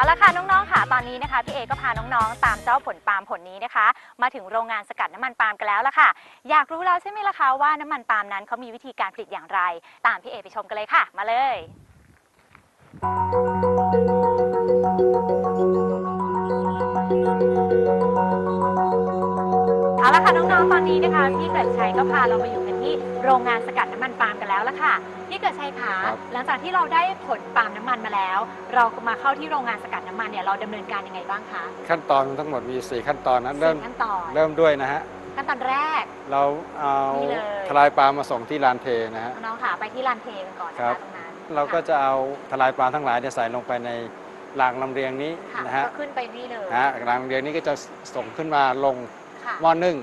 เอาละค่ะน้องๆค่ะตอนนี้นะคะพี่เอก็พาน้องๆ ตามเจ้าผลปาล์มผลนี้นะคะ มาถึงโรงงานสกัดน้ำมันปาล์มกันแล้วละค่ะ อยากรู้แล้วใช่ไหมล่ะคะว่าน้ำมันปาล์มนั้นเขามีวิธีการผลิตอย่างไร ตามพี่เอไปชมกันเลยค่ะ มาเลย น้องๆ ตอนนี้นะคะพี่เกิดชัยก็พาเรามาอยู่กันที่โรงงานสกัดน้ำมันปาล์มกันแล้วละค่ะพี่เกิดชัยคะครับ หลังจากที่เราได้ผลปาล์มน้ำมันมาแล้ว เรามาเข้าที่โรงงานสกัดน้ำมันเนี่ยเราดำเนินการยังไงบ้างคะขั้นตอนทั้งหมดมี 4 ขั้นตอนนะเริ่มสี่ขั้นตอนเริ่มด้วยนะฮะ ขั้นตอนแรก เราเอานี่เลย ทลายปลามาส่งที่ลานเทนะฮะ น้องๆค่ะไปที่ลานเทกันก่อนนะครัคะบ ตรงนั้นเราก็จะเอาทลายปลาทั้งหลายเนี่ยใส่ลงไปในรางลำเลียงนี้ค่ะนะฮะก็ขึ้นไปนี่เลยนะฮะรางลำเลียงนี้ก็จะส่งขึ้นมาลงค่ะหม้อนึ่ง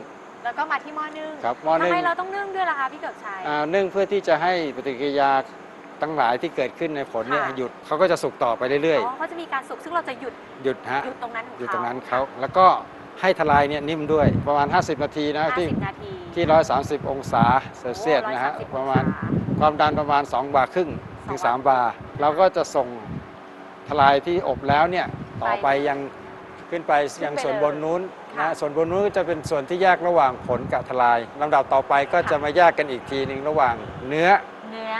แล้วก็มาที่หม้อนึ่งครับหม้อทำนึ่งไมเราต้องนึ่งด้วยล่ะคะพี่เกิดชัย อ่านึ่งเพื่อที่จะให้ปฏิกิริยาทั้งหลายที่เกิดขึ้นในผลเนี่ยค่ะ หยุดเขาก็จะสุกต่อไปเรื่อยอ๋อเขาจะมีการสุกซึ่งเราจะหยุดๆ หยุดฮะหยุดตรงนั้นของหยุดเขาตรงนั้นเขาแล้วก็ให้ทลายเนี่ยนิ่มด้วยประมาณ 50 นาทีนะที่50นาทีที่ 130 องศาเซลเซียสนะฮะโอ้130ประมาณองศ ความดันประมาณ 2 บาร์ครึ่งถึงสอง3 บาร์เราก็จะส่งทลายที่อบแล้วเนี่ยต่อไปไปยังขึ้นไปยังขึ้นไปส่วนเลยบนนู้นค่ะ นะส่วนบนนู้นก็จะเป็นส่วนที่แยกระหว่างผลกับทลายลำดับต่อไปก็จะมาแยกกันอีกทีหนึ่งระหว่างเนื้อเนื้อ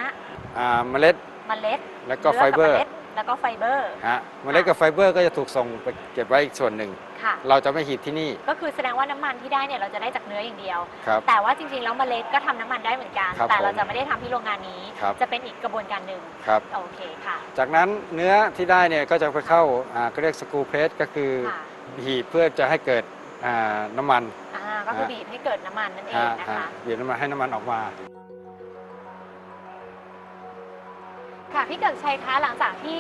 อาเมล็ดเมล็ดแล้วก็ไฟเบอร์นื้กับมล็ดแล้วก็ไฟเบอร์ฮะเมล็ดกับไฟเบอร์ก็จะถูกส่งไปเก็บไว้อีกส่วนหนึ่งค่ะเราจะไม่หีบที่นี่ ก็คือแสดงว่าน้ำมันที่ได้เนี่ยเราจะได้จากเนื้ออย่างเดียวครับแต่ว่าจริงๆแล้วเมล็ดก็ทำน้ำมันได้เหมือนกันครับแต่เราผมจะไม่ได้ทำที่โรงงานนี้ครับจะเป็นอีกกระบวนการหนึ่งครับโอเคค่ะ จากนั้นเนื้อที่ได้เนี่ยก็จะไปเข้าอ่าก็เรียกสกรูเพรสก็คือค่ะหีบเพื่อจะให้เกิด อ่าน้ำมันอ่าก็คือฮะบีบให้เกิดน้ำมันนั่นเองฮะนะฮะคะบีบน้ำมันให้น้ำมันออกมาค่ะพี่เกิดชัยคะหลังจากที่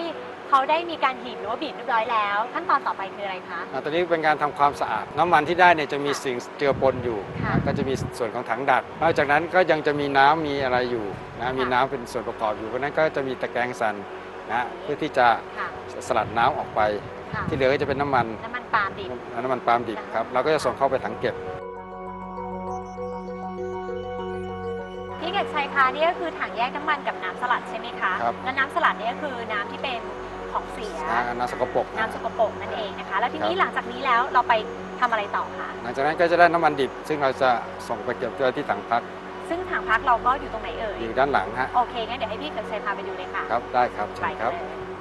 เขาได้มีการหีบหรือว่าบีบเรียบร้อยแล้ว ขั้นตอนต่อไปคืออะไรคะอ่าตอนนี้เป็นการทำความสะอาด น้ำมันที่ได้เนี่ยจะมีสิ่งเจือปนอยู่ค่ะนะก็จะมีส่วนของถังดักนอกจากนั้นก็ยังจะมีน้ำมีอะไรอยู่นะค่ะมีน้ำเป็นส่วนประกอบอยู่เพราะฉะนั้นก็จะมีตะแกรงสั่น นะเพื่อที่จะค่ะสลัดน้ำออกไป ค่ะที่เหลือก็จะเป็นน้ำมัน น้ำมันปาล์มดิบ น้ำมันปาล์มดิบครับเราก็จะส่งเข้าไปถังเก็บ พี่เกิดชัยคะนี่ก็คือถังแยกน้ำมันกับน้ำสลัดใช่ไหมคะ ครับ และน้ำสลัดนี่ก็คือน้ำที่เป็นของเสียนะน้ำสกปรกนะน้ำสกปรกนั่นเองนะคะ แล้วทีนี้ครับ หลังจากนี้แล้วเราไปทำอะไรต่อคะ หลังจากนั้นก็จะได้น้ำมันดิบ ซึ่งเราจะส่งไปเก็บไว้ที่ถังพัก ซึ่งถังพักเราก็อยู่ตรงไหนเอ่ยอยู่ด้านหลังฮะ โอเคงั้นเดี๋ยวให้พี่เกิดชัยพาไปดูเลยค่ะครับได้ครับไปเชิญครับเลยเอาละ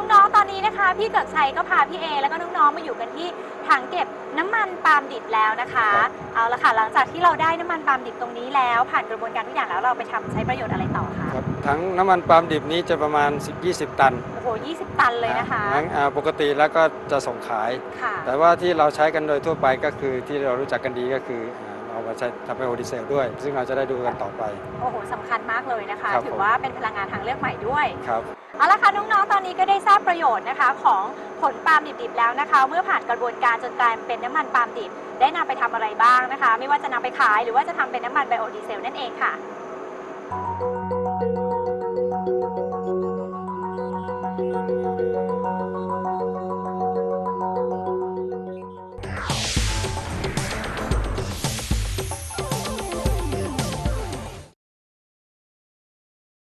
น้องๆ ตอนนี้นะคะ พี่เกิดชัยก็พาพี่เอ แล้วก็น้องๆ มาอยู่กันที่ถังเก็บน้ำมันปาล์มดิบแล้วนะคะครับเอาละค่ะ หลังจากที่เราได้น้ำมันปาล์มดิบตรงนี้แล้ว ผ่านกระบวนการทุกอย่างแล้วเราไปทำใช้ประโยชน์อะไรต่อคะ ครับทั้งน้ำมันปาล์มดิบนี้จะประมาณ 10-20 ตันโอ้โห 20 ตันเลยนะคะงั้นอ่าปกติแล้วก็จะส่งขาย ค่ะ แต่ว่าที่เราใช้กันโดยทั่วไปก็คือที่เรารู้จักกันดีก็คืออ่าเรา มาใช้ทำเป็นโอดีเซลด้วย ซึ่งเราจะได้ดูกันต่อไป โอ้โหสำคัญมากเลยนะคะ ครับ ถือผมว่าเป็นพลังงานทางเลือกใหม่ด้วย ครับ เอาละค่ะน้องๆ ตอนนี้ก็ได้ทราบประโยชน์นะคะ ของผลปาล์มดิบๆแล้วนะคะ เมื่อผ่านกระบวนการจนกลายเป็นน้ำมันปาล์มดิบ ได้นำไปทำอะไรบ้างนะคะ ไม่ว่าจะนำไปขายหรือว่าจะทำเป็นน้ำมันไบโอดีเซลนั่นเองค่ะ